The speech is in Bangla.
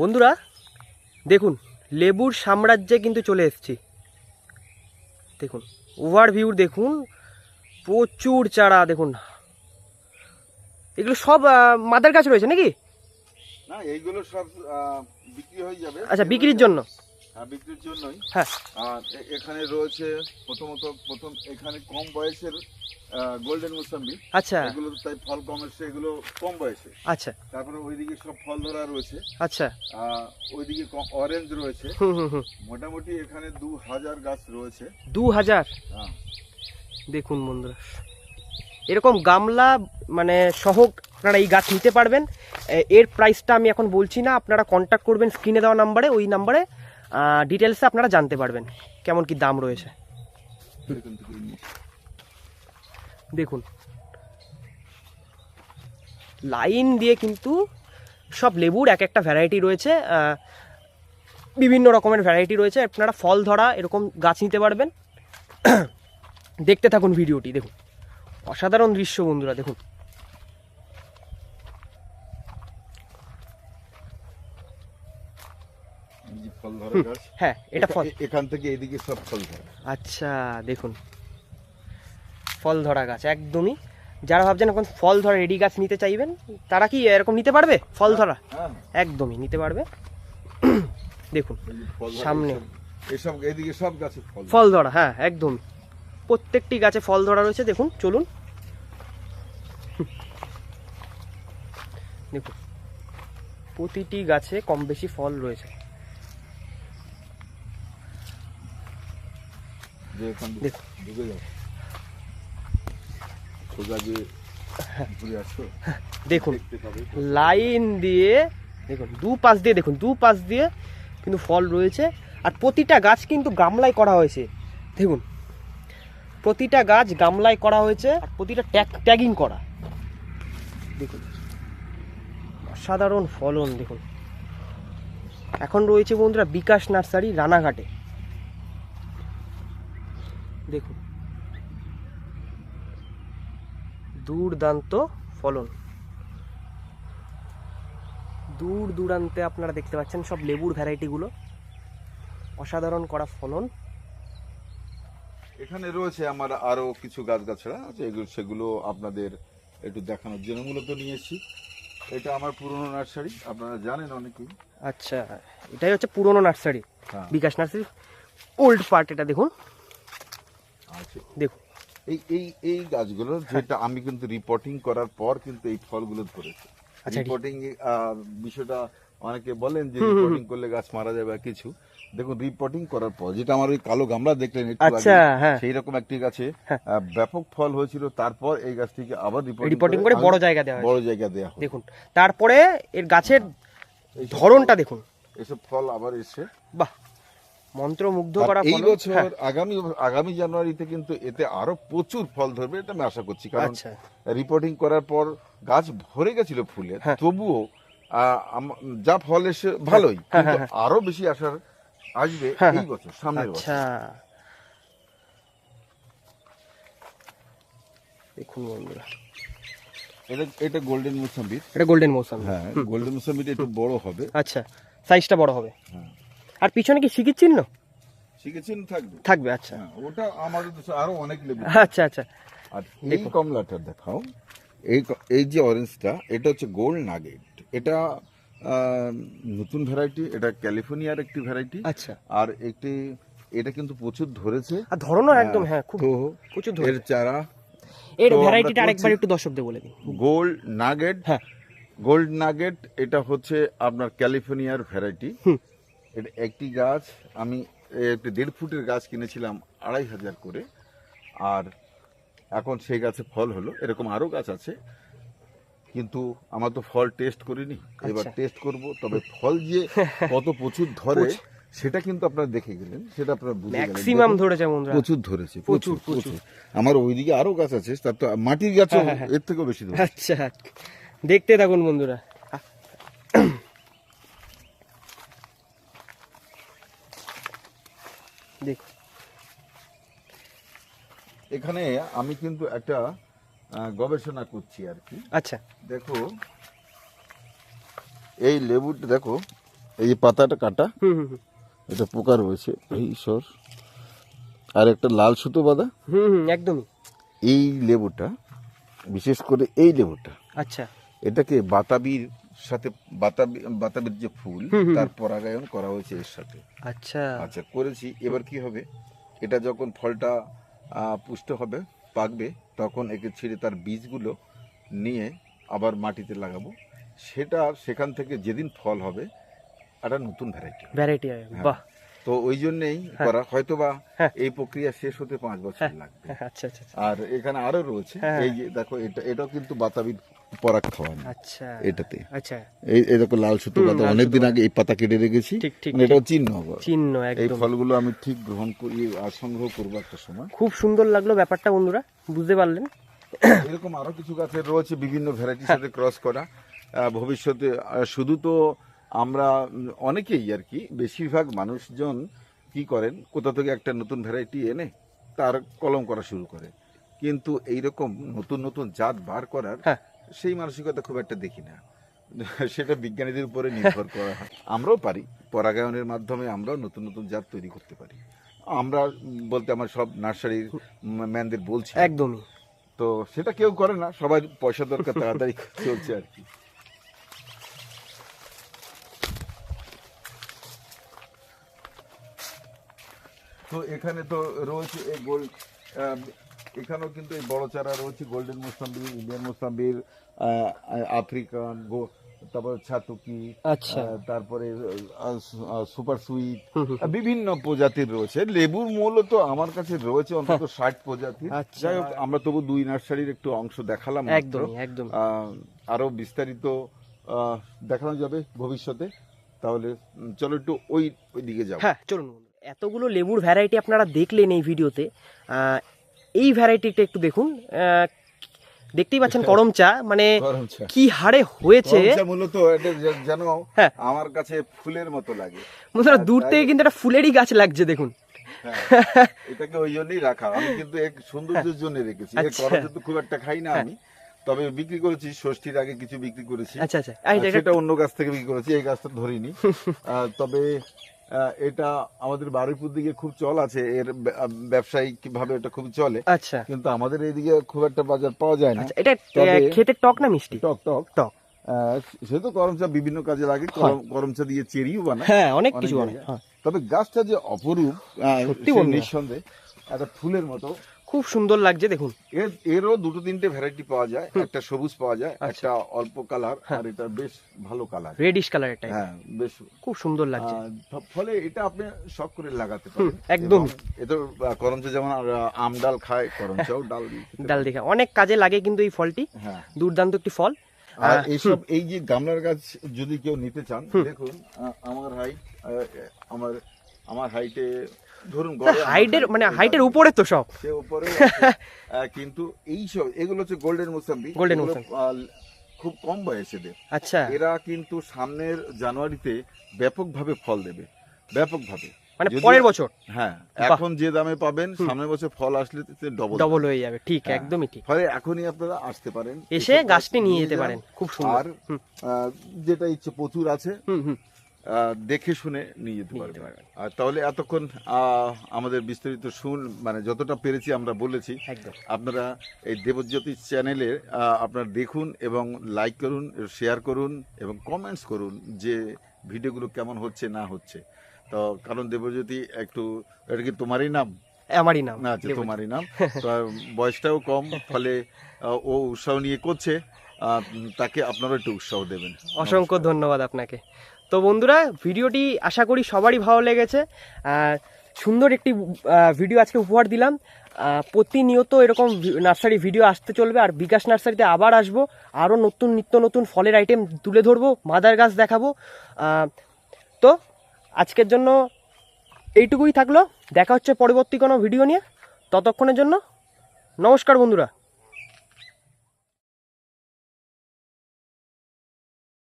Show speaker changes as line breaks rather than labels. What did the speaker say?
বন্ধুরা দেখুন লেবুর সাম্রাজ্যে কিন্তু চলে এসছি। দেখুন ওভারভিউ দেখুন প্রচুর চারা দেখুন। এগুলো সব মাদার গাছ রয়েছে নাকি?
না এইগুলো সব বিক্রি হয়ে যাবে।
আচ্ছা বিক্রির জন্য।
বিক্রির জন্যই।
হ্যাঁ।
আর এখানে রয়েছে প্রথমত প্রথম এখানে কম বয়সের গোল্ডেন মুসাম্বি।
আচ্ছা।
এগুলো তাই ফল কম এসছে এগুলো কম বয়সে।
আচ্ছা।
তারপরে ওইদিকে সব ফল ধরা রয়েছে।
আচ্ছা।
ওইদিকে অরেঞ্জ রয়েছে। মোটামুটি এখানে দু হাজার গাছ রয়েছে।
দু হাজার?
হ্যাঁ।
দেখুন বন্ধুরা। এরকম গামলা মানে সহ আপনারা এই গাছ নিতে পারবেন। এর প্রাইসটা আমি এখন বলছি না। আপনারা কন্ট্যাক্ট করবেন স্ক্রিনে দেওয়া নাম্বারে ওই নাম্বারে ডিটেলসে আপনারা জানতে পারবেন, কেমন কি দাম রয়েছে। দেখুন লাইন দিয়ে কিন্তু সব লেবুর এক একটা ভ্যারাইটি রয়েছে বিভিন্ন রকমের ভ্যারাইটি রয়েছে, আপনারা ফল ধরা এরকম গাছ নিতে পারবেন। দেখতে থাকুন ভিডিওটি, দেখুন। অসাধারণ দৃশ্য বন্ধুরা, দেখুন
এই যে ফল ধরা গাছ।
হ্যাঁ এটা ফল।
এখা- এখান থেকে এদিকে সব ফল ধরা
আচ্ছা দেখুন। ফল ধরা গাছ একদমই। যারা ভাবছেন এখন ফল ধরা রেডি গাছ নিতে চাইবেন তারা কি এরকম নিতে পারবে? ফল ধরা
হ্যাঁ।
একদমই নিতে পারবে। দেখুন সামনে।
এসব- এদিকে সব গাছে ফল।
ফল ধরা হ্যাঁ একদম প্রত্যেকটি গাছে ফল ধরা রয়েছে দেখুন চলুন। দেখুন প্রতিটি গাছে কম বেশি ফল রয়েছে
যে এখান থেকে
দেখুন। লাইন দিয়ে দেখুন দু পাশ দিয়ে দেখুন দু পাশ দিয়ে কিন্তু ফল রয়েছে। আর প্রতিটা গাছ কিন্তু গামলায় করা হয়েছে। দেখুন প্রতিটা গাছ গামলায় করা হয়েছে আর প্রতিটা ট্যাগ ট্যাগিং করা। দেখুন অসাধারণ ফলন দেখুন। এখন রয়েছে বন্ধুরা বিকাশ নার্সারি রানাঘাটে। দেখুন। দুর্দান্ত ফলন। দূর দূরান্তে আপনারা দেখতে পাচ্ছেন সব লেবুর ভ্যারাইটিগুলো অসাধারণ করা ফলন।
এখানে রয়েছে আমার আরও কিছু গাছগাছড়া আছে এগুলো সেগুলো আপনাদের একটু দেখানোর জন্য মূলত নিয়েছি এটা আমার পুরনো নার্সারি আপনারা জানেন অনেকেই।
আচ্ছা এটাই হচ্ছে পুরনো নার্সারি।
হ্যাঁ।
বিকাশ নার্সারি ওল্ড পার্ট এটা দেখুন। দেখুন।
এই এই এই গাছগুলো যেটা আমি কিন্তু রিপোর্টিং করার পর কিন্তু এই ফলগুলো ধরেছে।
আচ্ছা,
রিপোর্টিং বিষয়টা অনেকে বলেন যে রিপোর্টিং করলে গাছ মারা যাবে কিছু। দেখুন রিপোর্টিং করার পর যেটা আমার ওই কালো গামলা দেখলেন একটু
আচ্ছা, হ্যাঁ।
সেই রকম একটি গাছে
হ্যাঁ।
ব্যাপক ফল হয়েছিল তারপর এই গাছটিকে আবার
রিপোর্টিং করে বড় জায়গা দেওয়া
বড় জায়গা দেওয়া হয়
দেখুন তারপরে এর গাছের ধরনটা দেখুন।
এসব ফল আবার এসে
বাহ। মন্ত্রমুগ্ধ করা
এই বছর
হ্যাঁ,
আগামী আগামী জানুয়ারিতে কিন্তু এতে আরও প্রচুর ফল ধরবে এটা আমি আশা করছি। কারণ
আচ্ছা।
রিপোর্টিং করার পর গাছ ভরে গেছিল ফুলে।
হ্যাঁ।
তবুও যা ফল এসে ভালোই
হ্যাঁ, হ্যাঁ,
আরও বেশি আসার আসবে এই। বছর সামনের বছর।
আচ্ছা দেখুন বন্ধুরা।
এটা এটা গোল্ডেন মুসাম্বির
এটা গোল্ডেন মৌসাম
হ্যাঁ গোল্ডেন মুসাম্বিটা একটু বড় হবে।
আচ্ছা সাইজটা বড় হবে।
হ্যাঁ।
আর পিছনে কি শিখির চিহ্ন?
শিখেছেন থাকবে।
থাকবে আচ্ছা।
হ্যাঁ ওটা আমাদের আরও অনেক লেবু
আচ্ছা আচ্ছা।
আর এই কমলাটা দেখাও। এই এই যে অরেঞ্জটা এটা হচ্ছে গোল্ড নাগেট এটা নতুন ভ্যারাইটি এটা ক্যালিফোর্নিয়ার একটি ভ্যারাইটি
আচ্ছা।
আর একটি এটা কিন্তু প্রচুর ধরেছে।
আর ধরনও একদম হ্যাঁ খুব প্রচুর
এর
ধরে
চারা
এর ভ্যারাইটিটা আরেকবার একটু দর্শকদের বলে দিন
গোল্ড নাগেট
হ্যাঁ।
গোল্ড নাগেট এটা হচ্ছে আপনার ক্যালিফোর্নিয়ার ভ্যারাইটি
হুম।
এটা একটি গাছ আমি একটি দেড় ফুটের গাছ কিনেছিলাম আড়াই হাজার করে। আর এখন সেই গাছে ফল হলো এরকম আরও গাছ আছে। কিন্তু আমার তো ফল টেস্ট করিনি। এবার
আচ্ছা।
টেস্ট করব তবে ফল যে কত প্রচুর ধরে সেটা কিন্তু আপনারা দেখে গেলেন সেটা আপনারা বুঝে গেলেন।
ম্যাক্সিমাম ধরেছে বন্ধুরা।
প্রচুর ধরেছে
প্রচুর,
প্রচুর আমার ওইদিকে আরও গাছ আছে তার তো মাটির গাছও
হ্যাঁ, হ্যাঁ,
এর থেকেও বেশি
আচ্ছা দেখতে থাকুন বন্ধুরা। দেখুন।
এখানে আমি কিন্তু একটা গবেষণা করছি আর কি।
আচ্ছা।
দেখো এই লেবুটা দেখো এই যে পাতাটা কাটা
হুম হুম হুম।
এটা পোকা রয়েছে এই সর আর একটা লাল সুতো বাঁধা।
হুম হুম একদমই।
এই লেবুটা বিশেষ করে এই লেবুটা
আচ্ছা।
এটাকে বাতাবির সাথে বাতাবি বাতাবির যে ফুল। তার পরাগায়ন করা হয়েছে এর সাথে।
আচ্ছা।
আচ্ছা করেছি। এবার কি হবে? এটা যখন ফলটা পুষ্ট হবে পাকবে তখন একে ছিঁড়ে তার বীজগুলো নিয়ে আবার মাটিতে লাগাবো। সেটা সেখান থেকে যেদিন ফল হবে একটা নতুন ভ্যারাইটি
ভ্যারাইটি বাহ।
তো ওই জন্যেই করা। হয়তো বা
হ্যাঁ।
এই প্রক্রিয়া শেষ হতে পাঁচ বছর লাগবে।
আচ্ছা আচ্ছা আচ্ছা।
আর এখানে আরও রয়েছে।
হ্যাঁ।
এই যে দেখো এটা এটাও কিন্তু বাতাবির পরাগ খাওয়ানো
আচ্ছা
এটাতে।
আচ্ছা।
এই লাল সুতো পাতা অনেকদিন আগে এই পাতা কেটে রেখেছি মানে চিহ্ন
চিহ্ন
এই ফলগুলো আমি ঠিক গ্রহণ করি আর সংগ্রহ করব একটা সময়।
খুব সুন্দর লাগল ব্যাপারটা বন্ধুরা বুঝতে পারলেন।
এরকম আরও কিছু গাছের রয়েছে বিভিন্ন ভ্যারাইটির সাথে ক্রস করা। ভবিষ্যতে শুধু তো আমরা অনেকেই আর কি বেশিরভাগ মানুষজন কি করেন কোথা থেকে একটা নতুন ভ্যারাইটি এনে তার কলম করা শুরু করে। কিন্তু এইরকম নতুন নতুন জাত বার করার
হ্যাঁ।
সেই মানসিকতা খুব একটা দেখি না। সেটা বিজ্ঞানীদের উপরে নির্ভর করা হয়। আমরাও পারি পরাগায়নের মাধ্যমে আমরাও নতুন নতুন জাত তৈরি করতে পারি। আমরা বলতে আমার সব নার্সারির ম্যানদের বলছি।
একদমই।
তো সেটা কেউ করে না সবাই পয়সা দরকার তাড়াতাড়ি চলছে আর কি। তো এখানে তো এই গোল্ড এখানেও কিন্তু এই বড় চারা রয়েছে গোল্ডেন মোসাম্বির ইন্ডিয়ান মোসাম্বির আফ্রিকান গো তারপর ছাতুকি
আচ্ছা।
তারপরে সুপার সুইট। বিভিন্ন প্রজাতির রয়েছে। লেবুর মূলত আমার কাছে রয়েছে অন্তত ষাট প্রজাতির।
আচ্ছা।
যাই হোক আমরা তবু দুই নার্সারির একটু অংশ দেখালাম
একদম
আহ, আরও বিস্তারিত আহ, দেখানো যাবে ভবিষ্যতে। তাহলে চলো একটু ওই ওই দিকে যাব।
হ্যাঁ চলুন এতগুলো লেবুর ভ্যারাইটি আপনারা দেখলেন এই ভিডিওতে আহ, এই ভ্যারাইটিটা একটু দেখুন। দেখতেই পাচ্ছেন করম চা মানে কি হারে হয়েছে।
মূলত যেন
হ্যাঁ।
আমার কাছে ফুলের মতো লাগে।
বন্ধুরা দূর থেকে কিন্তু একটা ফুলেরই গাছ লাগছে দেখুন।
হ্যাঁ, এটাকে ওই জন্যই রাখা। আমি কিন্তু এক সৌন্দর্যের জন্য রেখেছি।
আচ্ছা।
করম তো খুব একটা খাই না আমি। তবে বিক্রি করেছি ষষ্ঠীর আগে কিছু বিক্রি করেছি।
আচ্ছা আচ্ছা। যে
সেটা অন্য গাছ থেকে বিক্রি করেছি। এই গাছটা ধরিনি। তবে এটা আমাদের বারুইপুর দিকে খুব চল আছে। এর ব্যবসায়িক ভাবে এটা খুব চলে
আচ্ছা।
কিন্তু আমাদের এইদিকে খুব একটা বাজার পাওয়া যায় না।
আচ্ছা এটা খেতে টক না মিষ্টি?
টক টক।
টক।
সে তো গরম চা বিভিন্ন কাজে লাগে গরম- গরম চা দিয়ে চেরিও বানায়।
হ্যাঁ অনেক কিছু বানায়।
তবে গাছটা যে অপরূপ নিঃসন্দেহে একটা ফুলের মতো
খুব সুন্দর লাগছে দেখুন।
এর এরও দুটো তিনটে ভ্যারাইটি পাওয়া যায়। একটা সবুজ পাওয়া যায়
আচ্ছা।
একটা অল্প কালার আর এটা বেশ ভালো কালার
রেডিশ কালার এটা
হ্যাঁ বেশ
খুব সুন্দর লাগছে।
ফলে এটা আপনি শখ করে লাগাতে পারেন।
একদমই।
এটা করমচা যেমন আম ডাল খায় করমচাও ডাল
ডাল দেখে অনেক কাজে লাগে কিন্তু এই ফলটি।
হ্যাঁ।
দুর্দান্ত একটি ফল।
আর এইসব এই যে গামলার গাছ যদি কেউ নিতে চান দেখুন আমার হাইট আমার আমার হাইটে ধরুন
হাইটের মানে হাইটের উপরে তো সব।
সে উপরে কিন্তু এই সব এগুলো হচ্ছে গোল্ডেন মোসাম্বি।
মোসাম্বি।
খুব কম বয়সেদের
আচ্ছা।
এরা কিন্তু সামনের জানুয়ারিতে ব্যাপকভাবে ফল দেবে। ব্যাপকভাবে।
মানে পরের বছর?
হ্যাঁ এখন যে দামে পাবেন সামনের বছর ফল আসলে ডবল
ডবল হয়ে যাবে। ঠিক
হ্যাঁ।
একদমই ঠিক।
ফলে এখনই আপনারা আসতে পারেন।
এসে গাছটি নিয়ে যেতে পারেন। খুব সুন্দর।
আর যেটা ইচ্ছে প্রচুর আছে।
হুম হুম।
দেখে শুনে নিয়ে যেতে পারবেন আর তাহলে এতক্ষণ আমাদের বিস্তারিত শুন মানে যতটা পেরেছি আমরা বলেছি। আপনারা এই দেবজ্যোতি চ্যানেলে আপনারা দেখুন এবং লাইক করুন শেয়ার করুন এবং কমেন্টস করুন যে ভিডিওগুলো কেমন হচ্ছে না হচ্ছে। তো কারণ দেবজ্যোতি একটু এটা কি তোমারই নাম?
আমারই নাম
না আচ্ছা তোমারই নাম। বয়সটাও কম ফলে ও উৎসাহ নিয়ে করছে তাকে আপনারা একটু উৎসাহ দেবেন।
অসংখ্য ধন্যবাদ আপনাকে। তো বন্ধুরা, ভিডিওটি আশা করি সবারই ভালো লেগেছে। সুন্দর একটি ভিডিও আজকে উপহার দিলাম। প্রতিনিয়ত এরকম নার্সারি ভিডিও আসতে চলবে আর বিকাশ নার্সারিতে আবার আসব। আরও নতুন, নিত্য নতুন ফলের আইটেম তুলে ধরবো, মাদার গাছ দেখাবো। তো আজকের জন্য এইটুকুই থাকল। দেখা হচ্ছে পরবর্তী কোনো ভিডিও নিয়ে। ততক্ষণের জন্য নমস্কার বন্ধুরা।